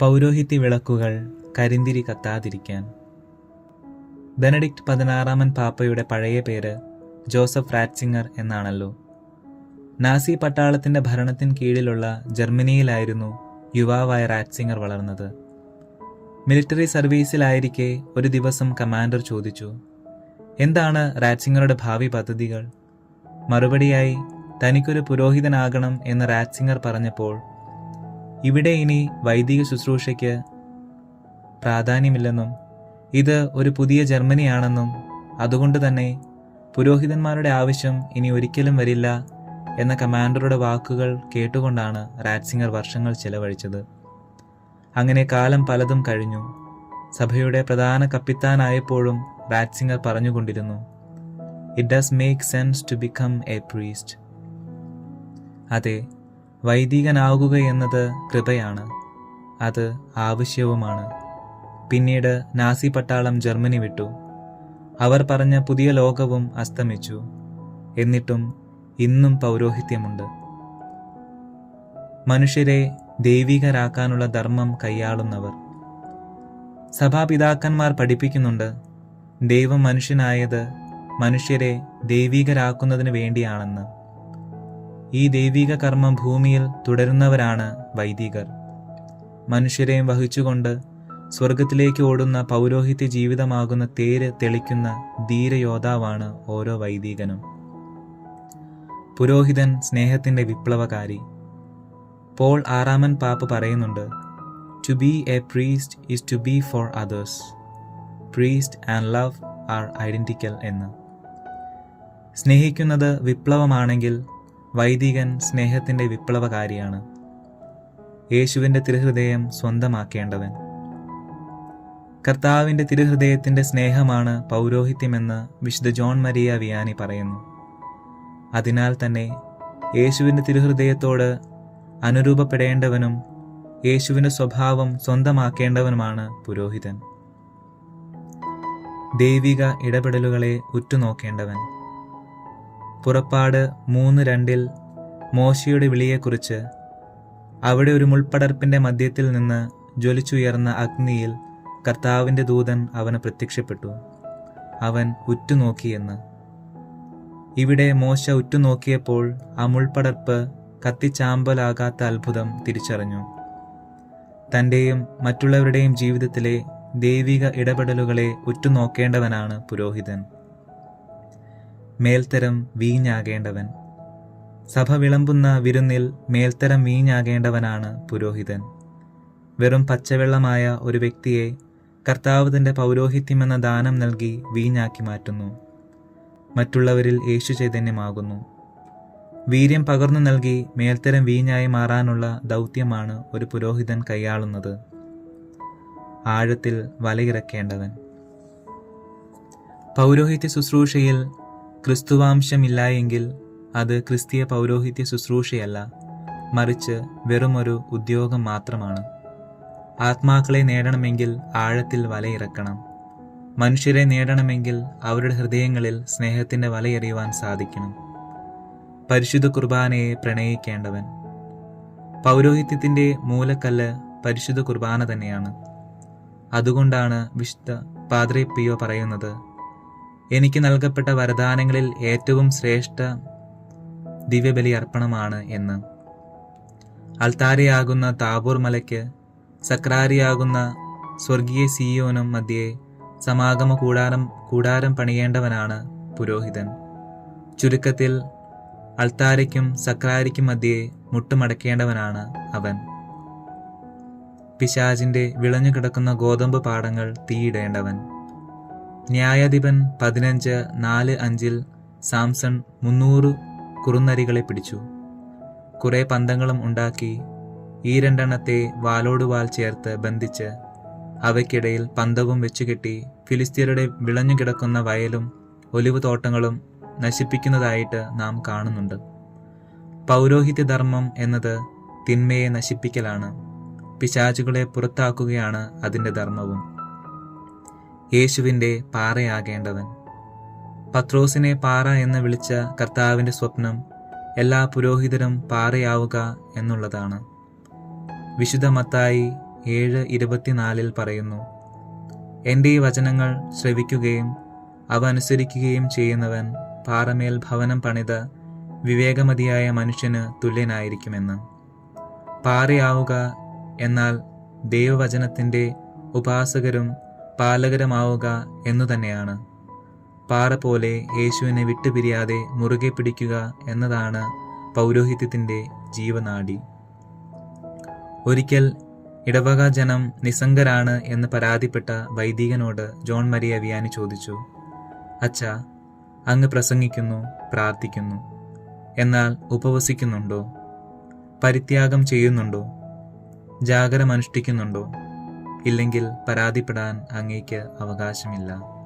പൗരോഹിത്യ വിളക്കുകൾ കരിന്തിരി കത്താതിരിക്കാൻ. ബെനഡിക്റ്റ് പതിനാറാമൻ പാപ്പയുടെ പഴയ പേര് ജോസഫ് റാറ്റ്സിംഗർ എന്നാണല്ലോ. നാസി പട്ടാളത്തിന്റെ ഭരണത്തിന് കീഴിലുള്ള ജർമ്മനിയിലായിരുന്നു യുവാവായ റാറ്റ്സിംഗർ വളർന്നത്. മിലിറ്ററി സർവീസിലായിരിക്കെ ഒരു ദിവസം കമാൻഡർ ചോദിച്ചു എന്താണ് റാറ്റ്സിംഗറുടെ ഭാവി പദ്ധതികൾ? മറുപടിയായി തനിക്കൊരു പുരോഹിതനാകണം എന്ന് റാറ്റ്സിംഗർ പറഞ്ഞപ്പോൾ ഇവിടെ ഇനി വൈദിക ശുശ്രൂഷയ്ക്ക് പ്രാധാന്യമില്ലെന്നും ഇത് ഒരു പുതിയ ജർമ്മനിയാണെന്നും അതുകൊണ്ട് തന്നെ പുരോഹിതന്മാരുടെ ആവശ്യം ഇനി ഒരിക്കലും വരില്ല എന്ന കമാൻഡറുടെ വാക്കുകൾ കേട്ടുകൊണ്ടാണ് റാറ്റ്സിംഗർ വർഷങ്ങൾ ചെലവഴിച്ചത്. അങ്ങനെ കാലം പലതും കഴിഞ്ഞു. സഭയുടെ പ്രധാന കപ്പിത്താനായപ്പോഴും റാറ്റ്സിംഗർ പറഞ്ഞുകൊണ്ടിരുന്നു it does make sense to become a priest അതെ വൈദികനാവുക എന്നത് കൃപയാണ്. അത് ആവശ്യവുമാണ്. പിന്നീട് നാസി പട്ടാളം ജർമ്മനി വിട്ടു. അവർ പറഞ്ഞ പുതിയ ലോകവും അസ്തമിച്ചു. എന്നിട്ടും ഇന്നും പൗരോഹിത്യമുണ്ട്. മനുഷ്യരെ ദൈവികരാക്കാനുള്ള ധർമ്മം കൈയാളുന്നവർ. സഭാപിതാക്കന്മാർ പഠിപ്പിക്കുന്നുണ്ട് ദൈവം മനുഷ്യനായത് മനുഷ്യരെ ദൈവികരാക്കുന്നതിന് വേണ്ടിയാണെന്ന്. ഈ ദൈവിക കർമ്മം ഭൂമിയിൽ തുടരുന്നവരാണ് വൈദികർ. മനുഷ്യരെയും വഹിച്ചുകൊണ്ട് സ്വർഗത്തിലേക്ക് ഓടുന്ന പൗരോഹിത്യ ജീവിതമാകുന്ന തേര് തെളിക്കുന്ന ധീരയോദ്ധാവാണ് ഓരോ വൈദികനും. പുരോഹിതൻ സ്നേഹത്തിന്റെ വിപ്ലവകാരി. പോൾ ആറാമൻ പാപ്പ് പറയുന്നുണ്ട് to be a priest is to be for others priest and love are identical എന്ന്. സ്നേഹിക്കുന്നത് വിപ്ലവമാണെങ്കിൽ വൈദികൻ സ്നേഹത്തിന്റെ വിപ്ലവകാരിയാണ്. യേശുവിന്റെ തിരുഹൃദയം സ്വന്തമാക്കേണ്ടവൻ. കർത്താവിന്റെ തിരുഹൃദയത്തിന്റെ സ്നേഹമാണ് പൗരോഹിത്യമെന്ന് വിശുദ്ധ ജോൺ മരിയ വിയാനി പറയുന്നു. അതിനാൽ തന്നെ യേശുവിന്റെ തിരുഹൃദയത്തോട് അനുരൂപപ്പെടേണ്ടവനും യേശുവിന്റെ സ്വഭാവം സ്വന്തമാക്കേണ്ടവനുമാണ് പുരോഹിതൻ. ദൈവിക ഇടപെടലുകളെ ഉറ്റുനോക്കേണ്ടവൻ. പുറപ്പാട് മൂന്ന് രണ്ടിൽ മോശയുടെ വിളിയെക്കുറിച്ച് അവിടെ ഒരു മുൾപ്പടർപ്പിന്റെ മധ്യത്തിൽ നിന്ന് ജ്വലിച്ചുയർന്ന അഗ്നിയിൽ കർത്താവിന്റെ ദൂതൻ അവന് പ്രത്യക്ഷപ്പെട്ടു. അവൻ ഉറ്റുനോക്കിയെന്ന് ഇവിടെ മോശ ഉറ്റുനോക്കിയപ്പോൾ ആ മുൾപ്പടർപ്പ് കത്തിച്ചാമ്പലാകാത്ത അത്ഭുതം തിരിച്ചറിഞ്ഞു. തന്റെയും മറ്റുള്ളവരുടെയും ജീവിതത്തിലെ ദൈവിക ഇടപെടലുകളെ ഉറ്റുനോക്കേണ്ടവനാണ് പുരോഹിതൻ. മേൽത്തരം വീഞ്ഞാകേണ്ടവൻ. സഭ വിളമ്പുന്ന വിരുന്നിൽ മേൽത്തരം വീഞ്ഞാകേണ്ടവനാണ് പുരോഹിതൻ. വെറും പച്ചവെള്ളമായ ഒരു വ്യക്തിയെ കർത്താവ് തന്റെ പൗരോഹിത്യമെന്ന ദാനം നൽകി വീഞ്ഞാക്കി മാറ്റുന്നു. മറ്റുള്ളവരിൽ യേശു ചൈതന്യമാകുന്നു. വീര്യം പകർന്നു നൽകി മേൽത്തരം വീഞ്ഞായി മാറാനുള്ള ദൗത്യമാണ് ഒരു പുരോഹിതൻ കൈയാളുന്നത്. ആഴത്തിൽ വലയിറക്കേണ്ടവൻ. പൗരോഹിത്യ ശുശ്രൂഷയിൽ ക്രിസ്തുവാംശമില്ലായെങ്കിൽ അത് ക്രിസ്തീയ പൗരോഹിത്യ ശുശ്രൂഷയല്ല മറിച്ച് വെറുമൊരു ഉദ്യോഗം മാത്രമാണ്. ആത്മാക്കളെ നേടണമെങ്കിൽ ആഴത്തിൽ വലയിറക്കണം. മനുഷ്യരെ നേടണമെങ്കിൽ അവരുടെ ഹൃദയങ്ങളിൽ സ്നേഹത്തിന്റെ വലയെറിയുവാൻ സാധിക്കണം. പരിശുദ്ധ കുർബാനയെ പ്രണയിക്കേണ്ടവൻ. പൗരോഹിത്യത്തിന്റെ മൂലക്കല്ല് പരിശുദ്ധ കുർബാന തന്നെയാണ്. അതുകൊണ്ടാണ് വിശുദ്ധ പാദ്രെ പിയോ പറയുന്നത് എനിക്ക് നൽകപ്പെട്ട വരദാനങ്ങളിൽ ഏറ്റവും ശ്രേഷ്ഠ ദിവ്യബലി അർപ്പണമാണ് എന്ന്. അൽത്താരിയാകുന്ന താബൂർ മലയ്ക്ക് സക്രാരിയാകുന്ന സ്വർഗീയ സിയോനും മധ്യേ സമാഗമ കൂടാരം കൂടാരം പണിയേണ്ടവനാണ് പുരോഹിതൻ. ചുരുക്കത്തിൽ അൽത്താരയ്ക്കും സക്രാരിക്കും മധ്യേ മുട്ടുമടക്കേണ്ടവനാണ് അവൻ. പിശാജിന്റെ വിളഞ്ഞു കിടക്കുന്ന ഗോതമ്പ് പാടങ്ങൾ തീയിടേണ്ടവൻ. ന്യായാധിപൻ പതിനഞ്ച് നാല് അഞ്ചിൽ സാംസൺ മുന്നൂറ് കുറുനരികളെ പിടിച്ചു. കുറെ പന്തങ്ങളും ഉണ്ടാക്കി ഈ രണ്ടെണ്ണത്തെ വാലോട് വാൽ ചേർത്ത് ബന്ധിച്ച് അവയ്ക്കിടയിൽ പന്തവും വെച്ചുകെട്ടി ഫിലിസ്തീനയുടെ വിളഞ്ഞുകിടക്കുന്ന വയലും ഒലിവ് തോട്ടങ്ങളും നശിപ്പിക്കുന്നതായിട്ട് നാം കാണുന്നുണ്ട്. പൗരോഹിത്യധർമ്മം എന്നത് തിന്മയെ നശിപ്പിക്കലാണ്. പിശാചുകളെ പുറത്താക്കുകയാണ് അതിന്റെ ധർമ്മവും. യേശുവിന്റെ പാറയാകേണ്ടവൻ പത്രോസിനെ പാറ എന്ന് വിളിച്ച കർത്താവിന്റെ സ്വപ്നം എല്ലാ പുരോഹിതരും പാറയാവുക എന്നുള്ളതാണ്. വിശുദ്ധ മത്തായി ഏഴ് ഇരുപത്തിനാലിൽ പറയുന്നു എന്റെ ഈ വചനങ്ങൾ ശ്രവിക്കുകയും അവ അനുസരിക്കുകയും ചെയ്യുന്നവൻ പാറമേൽ ഭവനം പണിത വിവേകമതിയായ മനുഷ്യന് തുല്യനായിരിക്കുമെന്ന്. പാറയാവുക എന്നാൽ ദൈവവചനത്തിന്റെ ഉപാസകരും പാലകരുമാവുക എന്നു തന്നെയാണ്. പാറ പോലെ യേശുവിനെ വിട്ടുപിരിയാതെ മുറുകെ പിടിക്കുക എന്നതാണ് പൗരോഹിത്യത്തിന്റെ ജീവനാടി. ഒരിക്കൽ ഇടവക ജനം നിസ്സംഗരാണ് എന്ന് പരാതിപ്പെട്ട വൈദികനോട് ജോൺ മരിയ വിയാനി ചോദിച്ചു അച്ഛ അങ്ങ് പ്രസംഗിക്കുന്നു പ്രാർത്ഥിക്കുന്നു എന്നാൽ ഉപവസിക്കുന്നുണ്ടോ? പരിത്യാഗം ചെയ്യുന്നുണ്ടോ? ജാഗരം അനുഷ്ഠിക്കുന്നുണ്ടോ ഇല്ലെങ്കിൽ പരാതിപ്പെടാൻ അങ്ങേക്ക് അവകാശമില്ല.